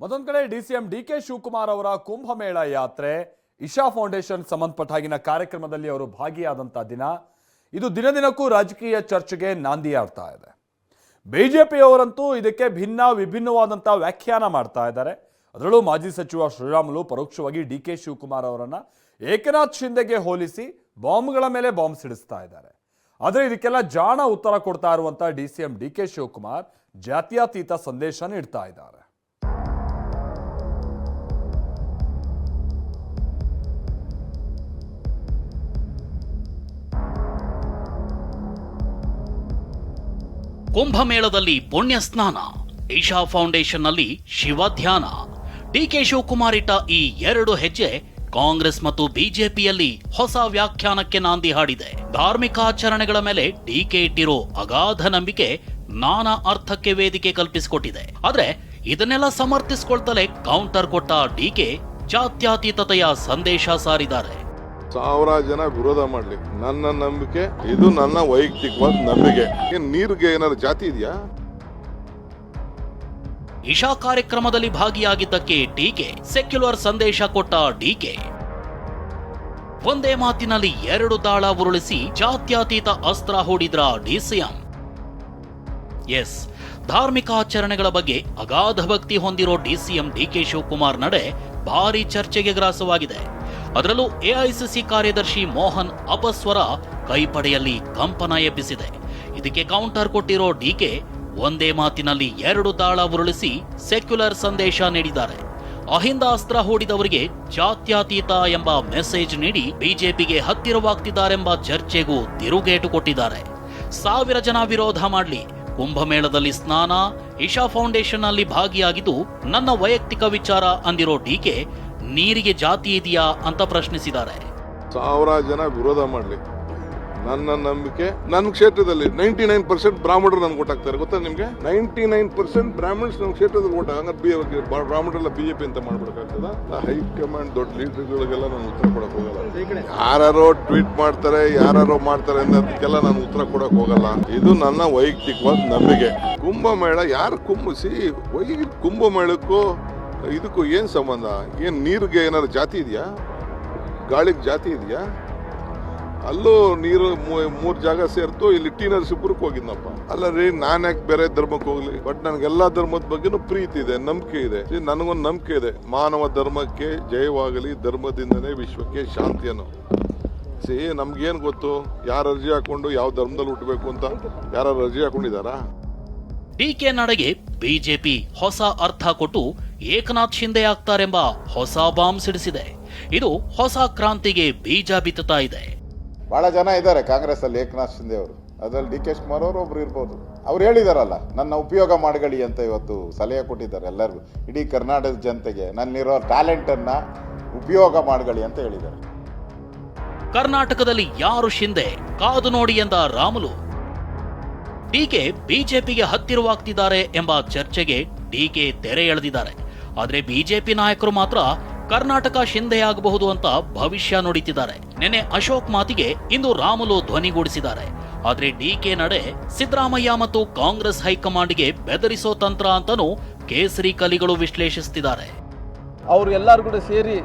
ಮತ್ತೊಂದು ಕಡೆ D C M D K Shivakumar ಅವರ ಕುಂಭಮೇಳ ಯಾತ್ರೆ ಇಶಾ ಫೌಂಡೇಶನ್ ಸಂಬಂಧಪಟ್ಟ ಹಾಗಿನ ಕಾರ್ಯಕ್ರಮದಲ್ಲಿ ಅವರು ಭಾಗಿಯಾದಂಥ ದಿನ. ಇದು ದಿನ ದಿನಕ್ಕೂ ರಾಜಕೀಯ ಚರ್ಚೆಗೆ ನಾಂದಿಯಾಡ್ತಾ ಇದೆ. ಬಿಜೆಪಿಯವರಂತೂ ಇದಕ್ಕೆ ಭಿನ್ನ ವಿಭಿನ್ನವಾದಂಥ ವ್ಯಾಖ್ಯಾನ ಮಾಡ್ತಾ ಇದ್ದಾರೆ. ಅದರಲ್ಲೂ ಮಾಜಿ ಸಚಿವ ಶ್ರೀರಾಮುಲು ಪರೋಕ್ಷವಾಗಿ ಡಿ ಕೆ ಶಿವಕುಮಾರ್ ಅವರನ್ನು ಏಕನಾಥ್ ಶಿಂದೆಗೆ ಹೋಲಿಸಿ ಬಾಂಬ್ಗಳ ಮೇಲೆ ಬಾಂಬ್ ಸಿಡಿಸ್ತಾ ಇದ್ದಾರೆ. ಆದರೆ ಇದಕ್ಕೆಲ್ಲ ಜಾಣ ಉತ್ತರ ಕೊಡ್ತಾ ಇರುವಂಥ D C M D K Shivakumar ಜಾತ್ಯತೀತ ಸಂದೇಶ ನೀಡ್ತಾ ಇದ್ದಾರೆ. ಕುಂಭಮೇಳದಲ್ಲಿ ಪುಣ್ಯ ಸ್ನಾನ ಈಶಾ ಫೌಂಡೇಶನ್ನಲ್ಲಿ ಶಿವ ಧ್ಯಾನ ಡಿಕೆ ಶಿವಕುಮಾರ್ ಇಟ್ಟ ಈ ಎರಡು ಹೆಜ್ಜೆ ಕಾಂಗ್ರೆಸ್ ಮತ್ತು ಬಿಜೆಪಿಯಲ್ಲಿ ಹೊಸ ವ್ಯಾಖ್ಯಾನಕ್ಕೆ ನಾಂದಿ ಹಾಡಿದೆ. ಧಾರ್ಮಿಕ ಆಚರಣೆಗಳ ಮೇಲೆ ಡಿಕೆ ಇಟ್ಟಿರೋ ಅಗಾಧ ನಂಬಿಕೆ ನಾನಾ ಅರ್ಥಕ್ಕೆ ವೇದಿಕೆ ಕಲ್ಪಿಸಿಕೊಟ್ಟಿದೆ. ಆದ್ರೆ ಇದನ್ನೆಲ್ಲ ಸಮರ್ಥಿಸಿಕೊಳ್ತಲೇ ಕೌಂಟರ್ ಕೊಟ್ಟ ಡಿಕೆ ಜಾತ್ಯಾತೀತತೆಯ ಸಂದೇಶ ಸಾರಿದ್ದಾರೆ. ಸಾವಿರ ಜನ ವಿರೋಧ ಮಾಡ್ಲಿ. ನನ್ನ ನಂಬಿಕೆ, ಇದು ನನ್ನ ವೈಯಕ್ತಿಕವಾದ ನಂಬಿಕೆ. ನೀರಿಗೆ ಏನಾದ್ರು ಜಾತಿ ಇದೆಯಾ? ಇಶಾ ಕಾರ್ಯಕ್ರಮದಲ್ಲಿ ಭಾಗಿಯಾಗಿದ್ದಕ್ಕೆ ಟೀಕೆ ಸೆಕ್ಯುಲರ್ ಸಂದೇಶ ಕೊಟ್ಟ ಡಿಕೆ ಒಂದೇ ಮಾತಿನಲ್ಲಿ ಎರಡು ದಾಳ ಉರುಳಿಸಿ ಜಾತ್ಯತೀತ ಅಸ್ತ್ರ ಹೂಡಿದ್ರ ಡಿಸಿಎಂ ಎಸ್, ಧಾರ್ಮಿಕ ಆಚರಣೆಗಳ ಬಗ್ಗೆ ಅಗಾಧ ಭಕ್ತಿ ಹೊಂದಿರೋ ಡಿಸಿಎಂ ಡಿಕೆ ಶಿವಕುಮಾರ್ ನಡೆ ಭಾರಿ ಚರ್ಚೆಗೆ ಗ್ರಾಸವಾಗಿದೆ. ಅದರಲ್ಲೂ ಎಐಸಿಸಿ ಕಾರ್ಯದರ್ಶಿ ಮೋಹನ್ ಅಪಸ್ವರ ಕೈಪಡೆಯಲ್ಲಿ ಕಂಪನ ಎಬ್ಬಿಸಿದೆ. ಇದಕ್ಕೆ ಕೌಂಟರ್ ಕೊಟ್ಟಿರೋ ಡಿಕೆ ಒಂದೇ ಮಾತಿನಲ್ಲಿ ಎರಡು ತಾಳ ಉರುಳಿಸಿ ಸೆಕ್ಯುಲರ್ ಸಂದೇಶ ನೀಡಿದ್ದಾರೆ. ಅಹಿಂದ ಅಸ್ತ್ರ ಹೂಡಿದವರಿಗೆ ಜಾತ್ಯತೀತ ಎಂಬ ಮೆಸೇಜ್ ನೀಡಿ ಬಿಜೆಪಿಗೆ ಹತ್ತಿರವಾಗ್ತಿದ್ದಾರೆಂಬ ಚರ್ಚೆಗೂ ತಿರುಗೇಟು ಕೊಟ್ಟಿದ್ದಾರೆ. ಸಾವಿರ ಜನ ವಿರೋಧ ಮಾಡಲಿ. ಕುಂಭಮೇಳದಲ್ಲಿ ಸ್ನಾನ, ಇಶಾ ಫೌಂಡೇಶನ್ನಲ್ಲಿ ಭಾಗಿಯಾಗಿದ್ದು ನನ್ನ ವೈಯಕ್ತಿಕ ವಿಚಾರ ಅಂದಿರೋ ಡಿಕೆ ನೀರಿಗೆ ಜಾತಿ ಇದೆಯಾ ಅಂತ ಪ್ರಶ್ನಿಸಿದ್ದಾರೆ. ಸಾವಿರ ಜನ ವಿರೋಧ ಮಾಡಲಿ. ನನ್ನ ನಂಬಿಕೆ ನನ್ನ ಕ್ಷೇತ್ರದಲ್ಲಿ ನೈಂಟಿ ನೈನ್ ಪರ್ಸೆಂಟ್ ಬ್ರಾಹ್ಮಣರು ನನ್ಗೆ ಗೊತ್ತಾಗ್ತಾರೆ ಗೊತ್ತಾ ನಿಮಗೆ? ನೈಂಟಿ ನೈನ್ ಪರ್ಸೆಂಟ್ ಬ್ರಾಹ್ಮಣ್ಸ್ ನಮ್ಮ ಕ್ಷೇತ್ರದಲ್ಲಿ ಓಟ್ ಹಂಗಾರೆ ಬ್ರಾಹ್ಮಣರೆಲ್ಲ ಬಿ ಜೆ ಪಿ ಅಂತ ಮಾಡ್ಬೇಕಾಗ್ತದ ಹೈಕಮಾಂಡ್ ದೊಡ್ಡ ಲೀಡರ್ಗಳಿಗೆಲ್ಲ ನಾನು ಉತ್ತರ ಕೊಡಕ್ ಹೋಗಲ್ಲ. ಯಾರೋ ಟ್ವೀಟ್ ಮಾಡ್ತಾರೆ ಯಾರೋ ಮಾಡ್ತಾರೆ ಅನ್ನೋದಕ್ಕೆಲ್ಲ ನಾನು ಉತ್ತರ ಕೊಡಕ್ ಹೋಗಲ್ಲ. ಇದು ನನ್ನ ವೈಯಕ್ತಿಕವಾದ ನಂಬಿಕೆ. ಕುಂಭಮೇಳ ಯಾರು ಕುಂಬಿಸಿ ವೈ ಕುಂಭಮೇಳಕ್ಕೂ ಇದಕ್ಕೂ ಏನು ಸಂಬಂಧ? ಏನು ನೀರಿಗೆ ಏನಾದ್ರು ಜಾತಿ ಇದೆಯಾ? ಗಾಳಿಗೆ ಜಾತಿ ಇದೆಯಾ? ಅಲ್ಲೂ ನೀರು ಮೂರು ಜಾಗ ಸೇರ್ತು ಇಲ್ಲಿ ಟಿ ನರಸೀಪುರಕ್ಕೆ ಹೋಗಿದ್ನಪ್ಪ. ಅಲ್ಲ ರೀ ನಾನು ಯಾಕೆ ಬೇರೆ ಧರ್ಮಕ್ಕೆ ಹೋಗ್ಲಿ? ಬಟ್ ನನಗೆಲ್ಲ ಧರ್ಮದ ಬಗ್ಗೆನೂ ಪ್ರೀತಿ ಇದೆ, ನಂಬಿಕೆ ಇದೆ. ನನಗೊಂದು ನಂಬಿಕೆ ಇದೆ. ಮಾನವ ಧರ್ಮಕ್ಕೆ ಜಯವಾಗಲಿ, ಧರ್ಮದಿಂದನೇ ವಿಶ್ವಕ್ಕೆ ಶಾಂತಿ ಶಾಂತಿಯನ್ನು ಸಿ, ನಮ್ಗೇನು ಗೊತ್ತು? ಯಾರು ಅರ್ಜಿ ಹಾಕೊಂಡು ಯಾವ ಧರ್ಮದಲ್ಲಿ ಹುಟ್ಟಬೇಕು ಅಂತ? ಯಾರು ಅರ್ಜಿ ಡಿ ಕೆ ನಡೆಗೆ ಬಿಜೆಪಿ ಹೊಸ ಅರ್ಥ ಕೊಟ್ಟು ಏಕನಾಥ್ ಶಿಂದೆ ಆಗ್ತಾರೆಂಬ ಹೊಸ ಬಾಂಬ್ ಸಿಡಿಸಿದೆ. ಇದು ಹೊಸ ಕ್ರಾಂತಿಗೆ ಬೀಜ ಬಿತ್ತುತ್ತಾ ಇದೆ. ಬಹಳ ಜನ ಇದ್ದಾರೆ ಕಾಂಗ್ರೆಸ್ ಅಲ್ಲಿ ಏಕನಾಥ್ ಶಿಂದೆ ಅವರು. ಅದರಲ್ಲಿ ಡಿ ಕೆ ಶಿವಕುಮಾರ್ ಅವರು ಒಬ್ರು ಇರ್ಬೋದು. ಅವ್ರು ಹೇಳಿದಾರಲ್ಲ ನನ್ನ ಉಪಯೋಗ ಮಾಡ್ಕೊಳ್ಳಿ ಅಂತ ಇವತ್ತು ಸಲಹೆ ಕೊಟ್ಟಿದ್ದಾರೆ ಎಲ್ಲರಿಗೂ. ಇಡೀ ಕರ್ನಾಟಕದ ಜನತೆಗೆ ನನ್ನಿರೋ ಟ್ಯಾಲೆಂಟ್ ಅನ್ನ ಉಪಯೋಗ ಮಾಡ್ಕೊಳ್ಳಿ ಅಂತ ಹೇಳಿದ್ದಾರೆ. ಕರ್ನಾಟಕದಲ್ಲಿ ಯಾರು ಶಿಂದೆ? ಕಾದು ನೋಡಿ ಎಂದ ರಾಮುಲು. ಡಿಕೆ ಬಿಜೆಪಿಗೆ ಹತ್ತಿರವಾಗ್ತಿದ್ದಾರೆ ಎಂಬ ಚರ್ಚೆಗೆ ಡಿಕೆ ತೆರೆ ಎಳೆದಿದ್ದಾರೆ. ಆದ್ರೆ ಬಿಜೆಪಿ ನಾಯಕರು ಮಾತ್ರ ಕರ್ನಾಟಕ ಶಿಂದೆಯಾಗಬಹುದು ಅಂತ ಭವಿಷ್ಯ ನುಡಿತಿದ್ದಾರೆ. ನಿನ್ನೆ ಅಶೋಕ್ ಮಾತಿಗೆ ಇಂದು ರಾಮುಲು ಧ್ವನಿಗೂಡಿಸಿದ್ದಾರೆ. ಡಿ ಡಿಕೆ ನಡೆ ಸಿದ್ದರಾಮಯ್ಯ ಮತ್ತು ಕಾಂಗ್ರೆಸ್ ಹೈಕಮಾಂಡ್ಗೆ ಬೆದರಿಸೋ ತಂತ್ರ ಅಂತನೂ ಕೇಸರಿ ಕಲಿಗಳು ವಿಶ್ಲೇಷಿಸುತ್ತಿದ್ದಾರೆ ಅವರು ಎಲ್ಲರೂ ಕೂಡ ಸೇರಿ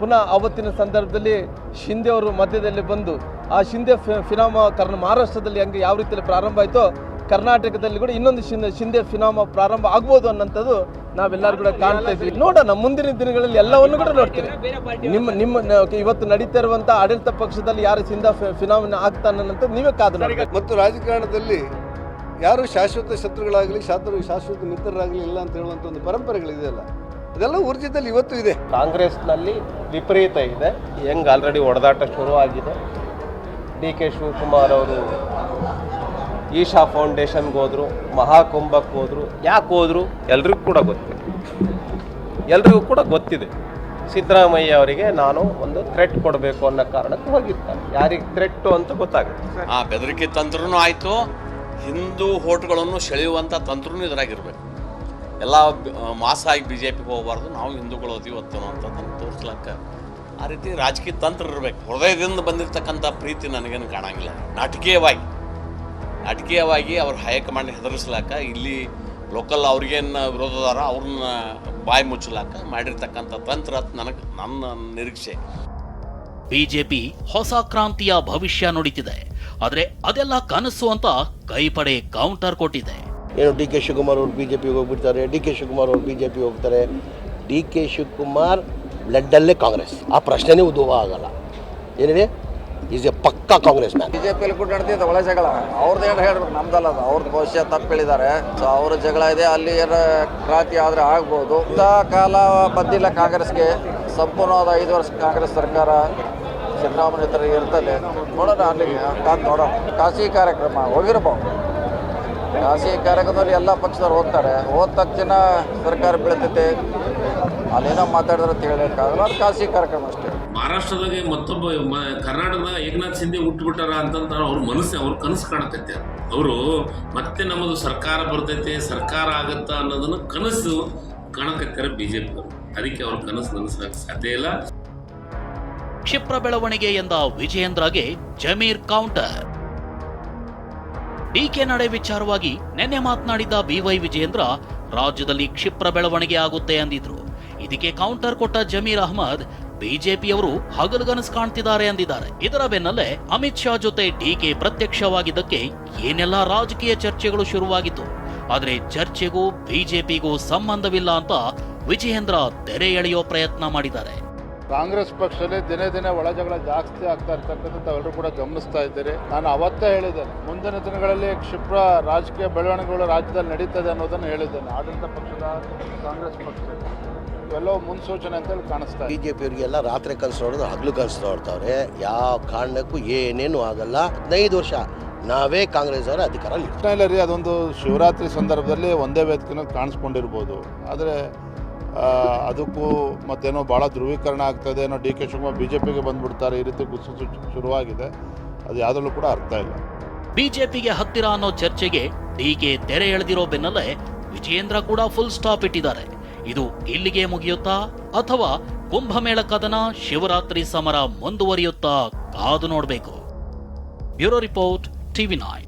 ಪುನಃ ಅವತ್ತಿನ ಸಂದರ್ಭದಲ್ಲಿ ಶಿಂದೆ ಅವರು ಮಧ್ಯದಲ್ಲಿ ಬಂದು ಆ ಶಿಂದೆ ಫಿನಾಮ ಕರ್ನ ಮಹಾರಾಷ್ಟ್ರದಲ್ಲಿ ಹಂಗೆ ಯಾವ ರೀತಿಯಲ್ಲಿ ಪ್ರಾರಂಭ ಆಯಿತೋ ಕರ್ನಾಟಕದಲ್ಲಿ ಕೂಡ ಇನ್ನೊಂದು ಶಿಂದೆ ಶಿಂದೆ ಫಿನಾಮ ಪ್ರಾರಂಭ ಆಗ್ಬೋದು ಅನ್ನೋಂಥದ್ದು ನಾವೆಲ್ಲರೂ ಕೂಡ ಕಾಣ್ತಾ ಇದ್ವಿ. ನೋಡೋಣ ಮುಂದಿನ ದಿನಗಳಲ್ಲಿ ಎಲ್ಲವನ್ನು ಕೂಡ ನೋಡ್ತೀವಿ. ನಿಮ್ಮ ನಿಮ್ಮ ಇವತ್ತು ನಡೀತಾ ಇರುವಂಥ ಆಡಳಿತ ಪಕ್ಷದಲ್ಲಿ ಯಾರು ಸಿಂಧ ಫಿನಾಮಿನ ಅನ್ನೋಂಥದ್ದು ನೀವೇ ಕಾದು ಮತ್ತು ರಾಜಕಾರಣದಲ್ಲಿ ಯಾರು ಶಾಶ್ವತ ಶತ್ರುಗಳಾಗಲಿ ಶಾತ್ರ ಶಾಶ್ವತ ಮಿತ್ರರಾಗಲಿ ಇಲ್ಲ ಅಂತ ಹೇಳುವಂಥ ಒಂದು ಪರಂಪರೆಗಳಿದೆಯಲ್ಲ ಅದೆಲ್ಲ ಊರ್ಜಿತದಲ್ಲಿ ಇವತ್ತು ಇದೆ. ಕಾಂಗ್ರೆಸ್ನಲ್ಲಿ ವಿಪರೀತ ಇದೆ. ಹೆಂಗೆ ಆಲ್ರೆಡಿ ಹೊಡೆದಾಟ ಶುರುವಾಗಿದೆ. ಡಿ ಕೆ ಶಿವಕುಮಾರ್ ಅವರು ಈಶಾ ಫೌಂಡೇಶನ್ಗೆ ಹೋದರು, ಮಹಾಕುಂಭಕ್ಕೆ ಹೋದರು, ಯಾಕೆ ಹೋದ್ರು ಎಲ್ರಿಗೂ ಕೂಡ ಗೊತ್ತಿದೆ ಎಲ್ರಿಗೂ ಕೂಡ ಗೊತ್ತಿದೆ. ಸಿದ್ದರಾಮಯ್ಯ ಅವರಿಗೆ ನಾನು ಒಂದು ಥ್ರೆಟ್ ಕೊಡಬೇಕು ಅನ್ನೋ ಕಾರಣಕ್ಕೆ ಹೋಗಿರ್ತಾರೆ. ಯಾರಿಗೆ ಥ್ರೆಟ್ ಅಂತ ಗೊತ್ತಾಗುತ್ತೆ. ಆ ಬೆದರಿಕೆ ತಂತ್ರನೂ ಆಯಿತು, ಹಿಂದೂ ಹೋಟ್ಗಳನ್ನು ಸೆಳೆಯುವಂಥ ತಂತ್ರನೂ ಇದ್ರಾಗಿರ್ಬೇಕು. ಎಲ್ಲ ಮಾಸಾಗಿ ಬಿ ಜೆ ಪಿಗೆ ಹೋಗಬಾರ್ದು, ನಾವು ಹಿಂದೂಗಳು ಓದಿ ಅಂತ ಅಂತದನ್ನು ತೋರಿಸ್ಲಕ್ಕ. ಆ ರೀತಿ ರಾಜಕೀಯ ತಂತ್ರ ಇರಬೇಕು. ಹೃದಯದಿಂದ ಬಂದಿರತಕ್ಕಂಥ ಪ್ರೀತಿ ನನಗೇನು ಕಾಣಂಗಿಲ್ಲ. ನಾಟಕೀಯವಾಗಿ. ನಾಟಕೀಯವಾಗಿ ಅವ್ರ ಹೈಕಮಾಂಡ್ ಹೆದರಿಸ್ಲಾಕ ಇಲ್ಲಿ ಲೋಕಲ್ ಅವ್ರಿಗೇನು ವಿರೋಧದಾರ ಅವ್ರನ್ನ ಬಾಯಿ ಮುಚ್ಚಲಾಕ ಮಾಡಿರ್ತಕ್ಕಂಥ ತಂತ್ರ ಅಂತ ನನಗೆ ನನ್ನ ನಿರೀಕ್ಷೆ. ಬಿಜೆಪಿ ಹೊಸ ಕ್ರಾಂತಿಯ ಭವಿಷ್ಯ ನುಡಿತಿದೆ ಆದರೆ ಅದೆಲ್ಲ ಕನಸು ಅಂತ ಕೈಪಡೆ ಕೌಂಟರ್ ಕೊಟ್ಟಿದೆ. ಏನು ಡಿ ಕೆ ಶಿವಕುಮಾರ್ ಅವರು ಬಿ ಜೆ ಪಿಗೆ ಹೋಗ್ಬಿಡ್ತಾರೆ? ಡಿ ಕೆ ಶಿವಕುಮಾರ್ ಅವರು ಬಿ ಜೆ ಪಿ ಹೋಗ್ತಾರೆ. ಡಿ ಕೆ ಶಿವಕುಮಾರ್ ಬ್ಲಡ್ಡಲ್ಲೇ ಕಾಂಗ್ರೆಸ್. ಆ ಪ್ರಶ್ನೆನೇ ಉದ್ಭವ ಆಗಲ್ಲ. ಏನಿದೆ ಈಸ್ ಎ ಪಕ್ಕಾ ಕಾಂಗ್ರೆಸ್ ಮ್ಯಾನ್ ಬಿಜೆಪಿಯಲ್ಲಿ ಕೂಡ ನಡೆದಿದೆ ಒಳ್ಳೆ ಜಗಳ. ಅವ್ರದ್ದು ಏನು ಹೇಳ್ಬೇಕು? ನಮ್ದಲ್ಲ ಅದು. ಅವ್ರದ್ದು ಭವಿಷ್ಯ ತಪ್ಪು ಹೇಳಿದ್ದಾರೆ ಸೊ ಅವ್ರ ಜಗಳ ಇದೆ. ಅಲ್ಲಿ ಏನ ಕ್ರಾಂತಿ ಆದ್ರೆ ಆಗ್ಬೋದು. ಇಂಥ ಕಾಲ ಬಂದಿಲ್ಲ ಕಾಂಗ್ರೆಸ್ಗೆ. ಸಂಪೂರ್ಣವಾದ ಐದು ವರ್ಷ ಕಾಂಗ್ರೆಸ್ ಸರ್ಕಾರ ಸಿದ್ದರಾಮಯ್ಯ ಹತ್ರ ಇರ್ತದೆ. ನೋಡೋಣ ಅಲ್ಲಿ ನೋಡೋಣ. ಖಾಸಗಿ ಕಾರ್ಯಕ್ರಮ. ಹೋಗಿರ್ಬೋದು. ಖಾಸಗಿ ಕಾರ್ಯಕ್ರಮದಲ್ಲಿ ಎಲ್ಲ ಪಕ್ಷದವ್ರು ಹೋಗ್ತಾರೆ. ಹೋದ ತಕ್ಷಣ ಸರ್ಕಾರ ಬೀಳ್ತೈತೆ. ಅಲ್ಲೇನೋ ಮಾತಾಡಿದ್ರೆ ಅಂತ ಹೇಳೋಕ್ಕಾಗಲ್ಲ ಅದು ಖಾಸಗಿ ಕಾರ್ಯಕ್ರಮ ಅಷ್ಟೇ. ಮಹಾರಾಷ್ಟ್ರದಾಗೆ ಮತ್ತೊಬ್ಬ ಕರ್ನಾಟಕದ ಏಕನಾಥ್ ಶಿಂದೆ ಹುಟ್ಟುಬಿಟ್ಟಾರ ಅಂತಂತ ಅವ್ರ ಮನಸ್ಸು, ಅವ್ರ ಕನಸು ಕಾಣತೈತೆ ಅವರು ಮತ್ತೆ ನಮ್ಮದು ಸರ್ಕಾರ ಬರ್ತೈತೆ, ಸರ್ಕಾರ ಆಗತ್ತಾ ಅನ್ನೋದನ್ನ ಕನಸು ಕಾಣಕತ್ತಾರೆ ಬಿಜೆಪಿ ಅದಕ್ಕೆ ಅವ್ರ ಕನಸು ನನಸಕ್ಕೆ ಸಾಧ್ಯ ಇಲ್ಲ. ಕ್ಷಿಪ್ರ ಬೆಳವಣಿಗೆ ಎಂದ ವಿಜಯೇಂದ್ರಗೆ ಜಮೀರ್ ಕೌಂಟರ್. ಡಿಕೆ ನಡೆ ವಿಚಾರವಾಗಿ ನಿನ್ನೆ ಮಾತನಾಡಿದ ಬಿವೈ ವಿಜಯೇಂದ್ರ, ರಾಜ್ಯದಲ್ಲಿ ಕ್ಷಿಪ್ರ ಬೆಳವಣಿಗೆ ಆಗುತ್ತೆ ಅಂದಿದ್ರು. ಇದಕ್ಕೆ ಕೌಂಟರ್ ಕೊಟ್ಟ ಜಮೀರ್ ಅಹಮದ್ ಬಿಜೆಪಿಯವರು ಹಗಲುಗನಸು ಕಾಣ್ತಿದ್ದಾರೆ ಅಂದಿದ್ದಾರೆ ಇದರ ಬೆನ್ನಲ್ಲೇ ಅಮಿತ್ ಶಾ ಜೊತೆ ಡಿಕೆ ಪ್ರತ್ಯಕ್ಷವಾಗಿದ್ದಕ್ಕೆ ಏನೆಲ್ಲ ರಾಜಕೀಯ ಚರ್ಚೆಗಳು ಶುರುವಾಗಿತ್ತು. ಆದರೆ ಚರ್ಚೆಗೂ ಬಿಜೆಪಿಗೂ ಸಂಬಂಧವಿಲ್ಲ ಅಂತ ವಿಜಯೇಂದ್ರ ತೆರೆ ಎಳೆಯೋ ಪ್ರಯತ್ನ ಮಾಡಿದ್ದಾರೆ. ಕಾಂಗ್ರೆಸ್ ಪಕ್ಷದಲ್ಲಿ ದಿನೇ ದಿನೇ ಒಳಜಗಳ ಜಾಸ್ತಿ ಆಗ್ತಾ ಇರ್ತಕ್ಕಂಥ ತಾವೆಲ್ಲರೂ ಕೂಡ ಗಮನಿಸ್ತಾ ಇದ್ದೀರಿ. ನಾನು ಅವತ್ತೇ ಹೇಳಿದ್ದೇನೆ ಮುಂದಿನ ದಿನಗಳಲ್ಲಿ ಕ್ಷಿಪ್ರ ರಾಜಕೀಯ ಬೆಳವಣಿಗೆಗಳು ರಾಜ್ಯದಲ್ಲಿ ನಡೀತದೆ ಅನ್ನೋದನ್ನು ಹೇಳಿದ್ದೇನೆ. ಆಡಳಿತ ಪಕ್ಷದ ಕಾಂಗ್ರೆಸ್ ಪಕ್ಷ ಇವೆಲ್ಲವೂ ಮುನ್ಸೂಚನೆ ಅಂತೇಳಿ ಕಾಣಿಸ್ತಾ ಇದೆ. ಬಿ ಜೆ ಪಿಯವರಿಗೆಲ್ಲ ರಾತ್ರಿ ಕನಸು ನೋಡಿದ್ರೆ ಹಗಲು ಕನಸು ನೋಡ್ತಾವ್ರೆ ಯಾವ ಕಾರಣಕ್ಕೂ ಏನೇನು ಆಗಲ್ಲ. ಹದಿನೈದು ವರ್ಷ ನಾವೇ ಕಾಂಗ್ರೆಸ್ ಅವರ ಅಧಿಕಾರ ಇಲ್ಲ ರೀ ಅದೊಂದು ಶಿವರಾತ್ರಿ ಸಂದರ್ಭದಲ್ಲಿ ಒಂದೇ ವೇದಿಕೆನ ಕಾಣಿಸ್ಕೊಂಡಿರ್ಬೋದು. ಆದರೆ ಅದಕ್ಕೂ ಮತ್ತೇನೋ ಭಾಳ ಧ್ರುವೀಕರಣ ಆಗ್ತದೆ ಏನೋ D K Shivakumar B J ಪಿಗೆ ಬಂದ್ಬಿಡ್ತಾರೆ ಈ ರೀತಿ ಗುಸು ಶುರುವಾಗಿದೆ. ಅದು ಯಾವುದರಲ್ಲೂ ಕೂಡ ಅರ್ಥ ಇಲ್ಲ. ಬಿಜೆಪಿಗೆ ಹತ್ತಿರ ಅನ್ನೋ ಚರ್ಚೆಗೆ ಡಿಕೆ ತೆರೆ ಎಳೆದಿರೋ ಬೆನ್ನಲ್ಲೇ ವಿಜಯೇಂದ್ರ ಕೂಡ ಫುಲ್ ಸ್ಟಾಪ್ ಇಟ್ಟಿದ್ದಾರೆ. ಇದು ಇಲ್ಲಿಗೆ ಮುಗಿಯುತ್ತಾ ಅಥವಾ ಕುಂಭಮೇಳ ಕದನ ಶಿವರಾತ್ರಿ ಸಮರ ಮುಂದುವರಿಯುತ್ತಾ ಕಾದು ನೋಡಬೇಕು. Bureau report, TV nine